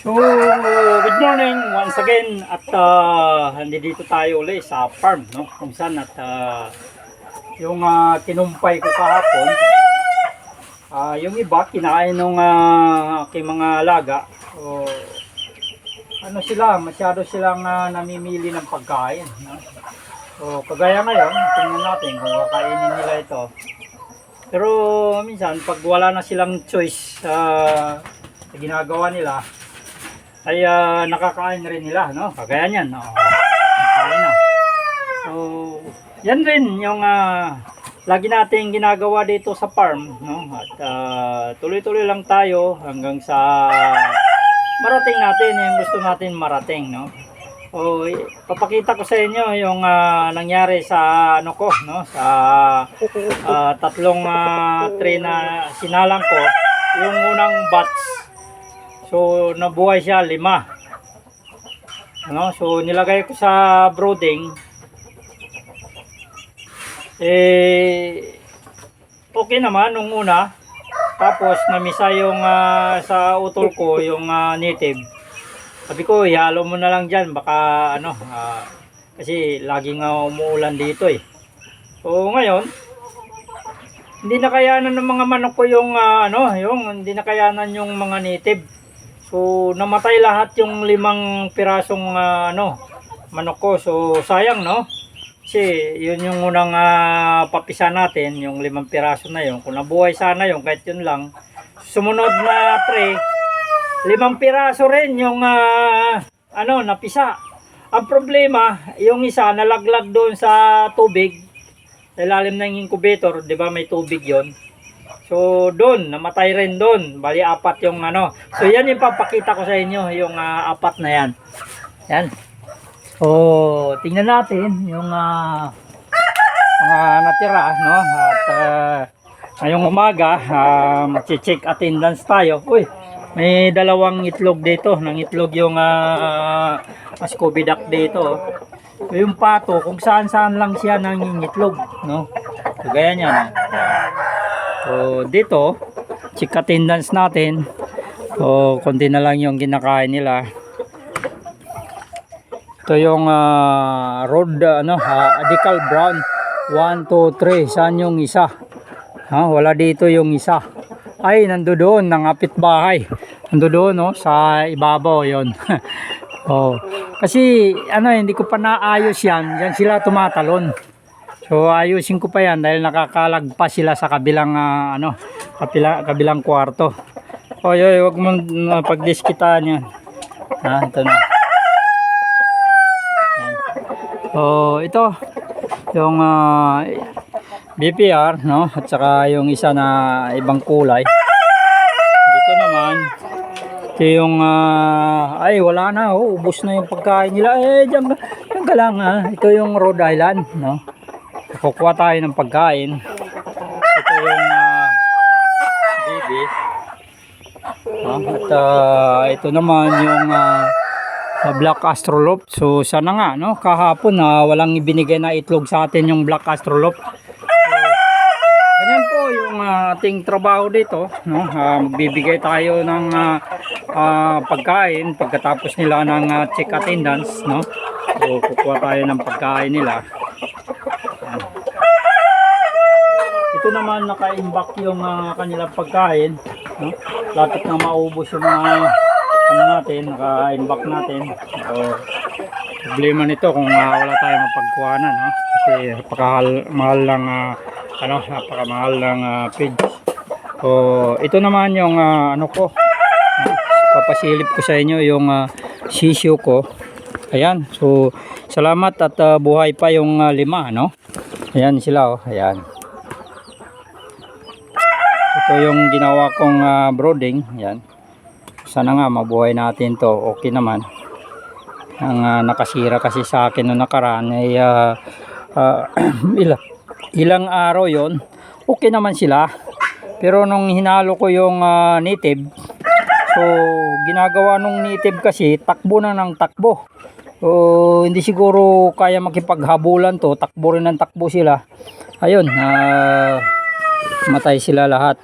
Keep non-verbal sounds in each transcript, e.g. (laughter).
So, good morning once again at uh, dito tayo ulit sa farm, no? Kung saan at ah, yung ah, tinumpay ko kahapon, ah, yung iba kinain ng uh, aking mga alaga. So, ano sila, masyado silang ah, namimili ng pagkain. No? So, kagaya ngayon, tingnan natin kung kakainin nila ito. Pero minsan, pag wala na silang choice sa ginagawa nila, ay ah, nakakain rin nila, no? Kagaya niyan, no? Nakakain na. So, yan rin yung ah, lagi nating ginagawa dito sa farm, no? At ah, tuloy-tuloy lang tayo hanggang sa marating natin yung gusto natin marating, no? I- papakita ko sa inyo yung ah, nangyari sa ano ko, no? Sa ah, tatlong ah, tray na sinalang ko. Yung unang batch So, nabuhay siya lima. Ano? So, nilagay ko sa brooding. Eh, okay naman nung una. Tapos, namisa yung ah, sa utol ko, yung ah, native. Sabi ko, ihalo mo na lang dyan. Baka, ano, ah, kasi laging nga umuulan dito eh. So, ngayon, hindi na kayanan ng mga manok ko yung, ah, ano, yung, hindi na kayanan yung mga native. So, namatay lahat yung limang pirasong ah, ano, manok ko. So, sayang, no? Kasi, yun yung unang ah, papisa natin, yung limang piraso na yun. Kung nabuhay sana yun, kahit yun lang. Sumunod na tray, limang piraso rin yung, ah, ano, napisa. Ang problema, yung isa nalaglag doon sa tubig, sa ilalim ng incubator, di ba may tubig yon So doon, namatay rin doon. Bali apat yung ano. So yan yung papakita ko sa inyo, yung ah, apat na yan. Yan. So tingnan natin yung ah, mga natira, no? At ah, ngayong umaga, uh, check attendance tayo. Uy, may dalawang itlog dito. Nang itlog yung uh, Scooby Duck dito. So, yung pato, kung saan-saan lang siya nangingitlog, no? Kagaya niya, no? So, dito, check attendance natin. So, konti na lang yung kinakain nila. Ito yung ah, road, ano, ah, Adical Brown. 1, 2, 3. Saan yung isa? Ha, wala dito yung isa. Ay, nando doon, nangapit bahay. Nando doon, no, sa ibabaw yon. (laughs) oh. Kasi, ano, hindi ko pa naayos yan. Yan sila tumatalon. So ayusin ko pa yan dahil nakakalagpas sila sa kabilang ah, ano, kabila, kabilang kwarto. Oy, oy, wag mo uh, pagdiskitaan yan. Ha, ito na. Yan. So ito yung ah, BPR no at saka yung isa na ibang kulay. Dito naman ito yung ah, ay wala na oh, ubos na yung pagkain nila. Eh diyan diyan ka lang ha. Ito yung Rhode Island no. Kukuha tayo ng pagkain. Ito yung uh, baby. Ah, at ah, ito naman yung ah, black astrolop. So sana nga no kahapon na walang ibinigay na itlog sa atin yung black astrolop. Ganyan po yung ah, ating trabaho dito, no? Ah, magbibigay tayo ng ah, ah, pagkain pagkatapos nila ng ah, check attendance, no? So kukuha tayo ng pagkain nila. Ito naman naka-imbak yung ah, kanilang pagkain. No? Lapit na maubos yung mga ano natin, naka-imbak natin. So, problema nito kung ah, wala tayong mapagkuhanan. No? Kasi napakahal mahal lang ah, ano, napakamahal ng uh, feed. So, ito naman yung ah, ano ko. Papasilip ko sa inyo yung uh, sisyo ko. Ayan. So, salamat at ah, buhay pa yung ah, lima, no? Ayan sila, oh. Ayan. Ito yung ginawa kong ah, brooding. Ayan. Sana nga mabuhay natin to. Okay naman. Ang ah, nakasira kasi sa akin noong nakaraan ay ah, ah, (clears throat) ilang, ilang araw yon Okay naman sila. Pero nung hinalo ko yung ah, native, so ginagawa nung native kasi takbo na ng takbo. So, hindi siguro kaya makipaghabulan to. Takbo rin ng takbo sila. Ayun, ah, matay sila lahat.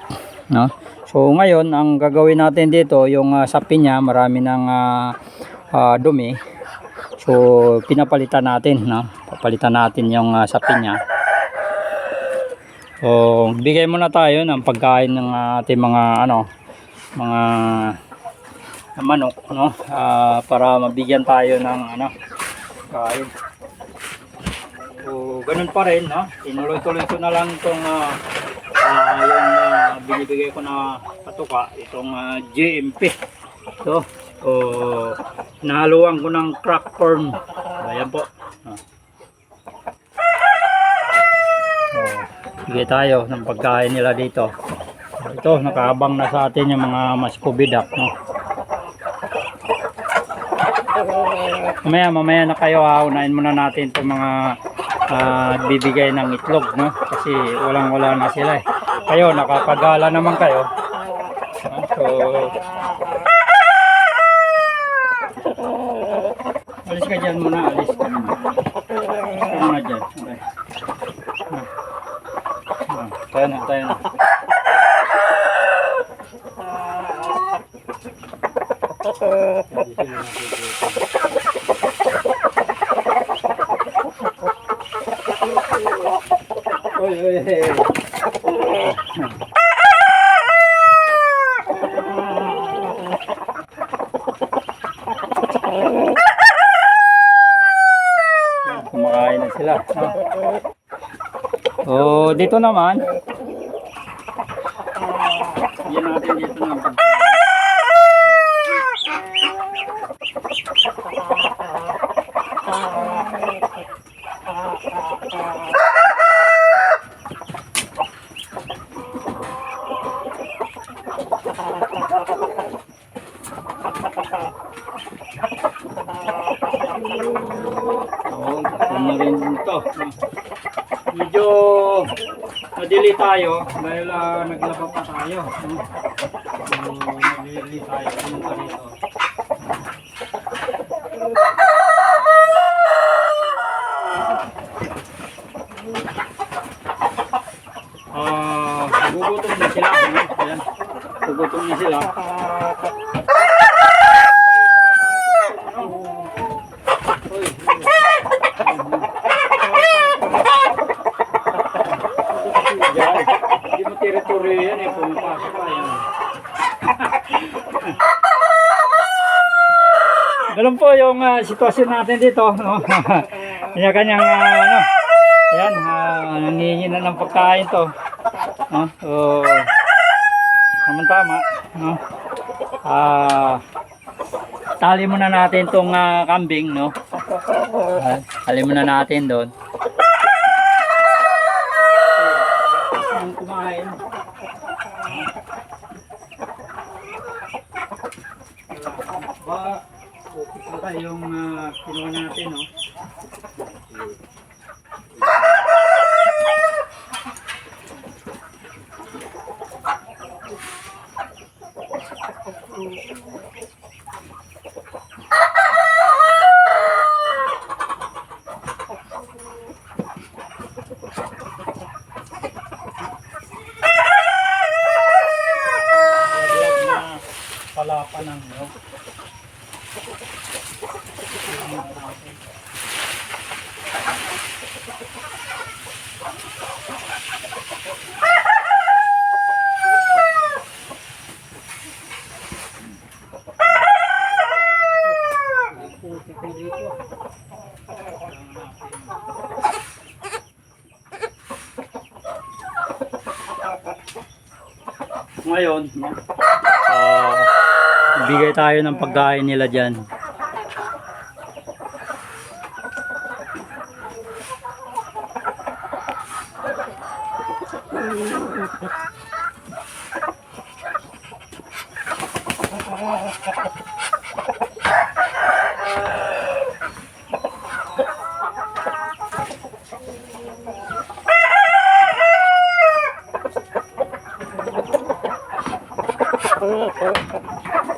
No? So ngayon, ang gagawin natin dito, yung uh, sapi niya, marami ng ah, ah, dumi. So pinapalitan natin, no? Papalitan natin yung ah, sapi niya. So bigay muna tayo ng pagkain ng ating mga ano, mga manok, no? Ah, para mabigyan tayo ng ano, kain. So ganun pa rin, no? Tinuloy-tuloy ko na lang itong ah, ah, yung ah, binibigay ko na patuka, itong ah, GMP. So, so nahaluan ko ng crack corn. Ayan po. Ah. So, bigay tayo ng pagkain nila dito. Ito, nakaabang na sa atin yung mga maskubidak, no? Mamaya, mamaya na kayo ha. Unahin muna natin itong mga ah, bibigay ng itlog, no? Kasi walang wala na sila eh. Kayo, nakapagala naman kayo. So, alis ka dyan muna, alis ka muna. Alis ka muna dyan. Okay. Ah. Ah, tayo na, tayo na. Oy, oy, oy. Yan, Kumakain na sila. no? Oh, dito naman. Yan natin dito naman. Oh, na rin dito. Medyo madili tayo dahil ah, naglaba pa tayo. no? So, madili tayo pumunta rito. Ah, gugutom na sila. no? Ayan. Gugutom na sila. Uy, Yan. Hindi mo teritoryo yan eh. Pumapasok ka yan. Ganun po yung ah, sitwasyon natin dito. No? (laughs) Kanya-kanyang ah, ano. Ayan, uh, nangihingi na ng pagkain to. No? So, tama-tama. No? Ah, tali muna natin tong ah, kambing, no? Ah, tali muna natin doon. Ang kumain. Ba, okay pa tayo yung uh, kinuha natin, no? Vlog na palapa ng no? Ngayon, no? Ah, bigay tayo ng pagkain nila dyan. Oh, (laughs)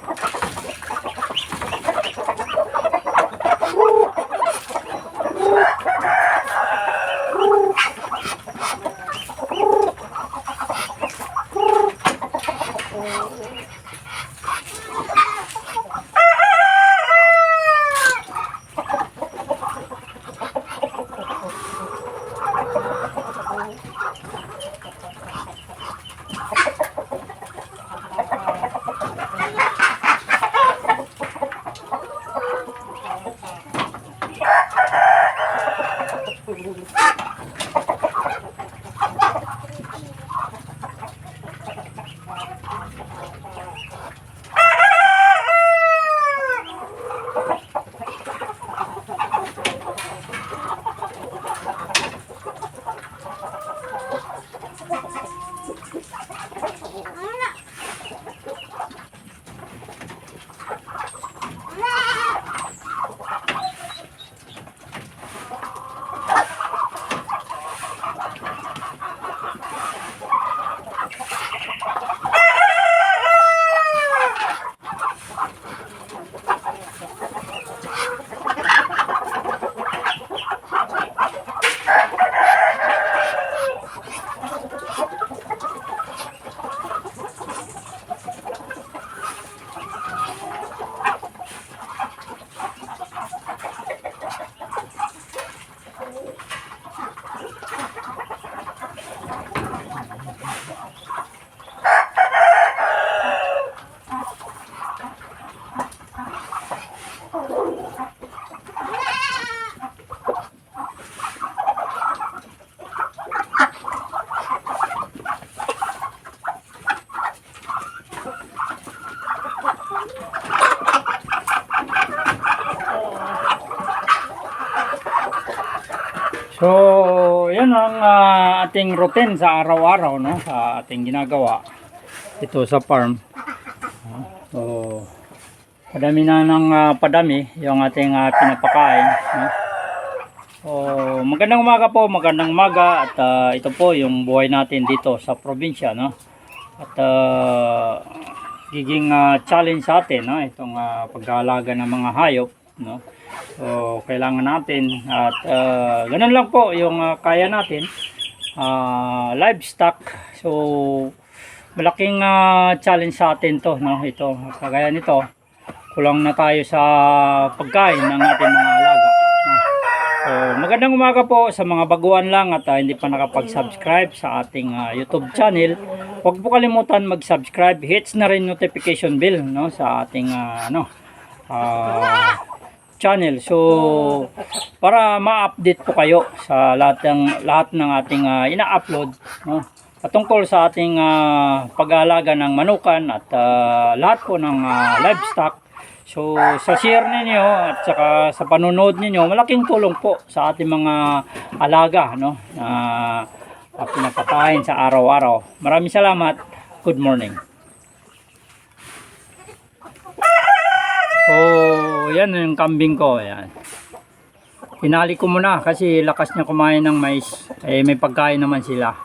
So, yan ang ah, ating routine sa araw-araw, no? Sa ating ginagawa ito sa farm. So, padami na ng ah, padami yung ating ah, pinapakain. No? So, magandang umaga po, magandang umaga at ah, ito po yung buhay natin dito sa probinsya, no? At ah, giging ah, challenge sa atin, no? Itong ah, pag-aalaga ng mga hayop, no? So, kailangan natin at ah, ganun lang po yung ah, kaya natin. Ah, livestock. So, malaking ah, challenge sa atin to, no? Ito, kagaya nito. Kulang na tayo sa pagkain ng ating mga alaga. no? So, magandang umaga po sa mga baguhan lang at ah, hindi pa nakapag-subscribe sa ating ah, YouTube channel. Huwag po kalimutan mag-subscribe. Hits na rin notification bell no sa ating ah, ano ah, channel. So para ma-update po kayo sa lahat ng lahat ng ating ah, ina-upload no. Patungkol sa ating ah, pag-aalaga ng manukan at ah, lahat po ng ah, livestock So sa share ninyo at saka sa panonood ninyo, malaking tulong po sa ating mga alaga no na uh, pinapakain sa araw-araw. Maraming salamat. Good morning. Oh, yan yung kambing ko, yan. Pinali ko muna kasi lakas niya kumain ng mais. Eh may pagkain naman sila.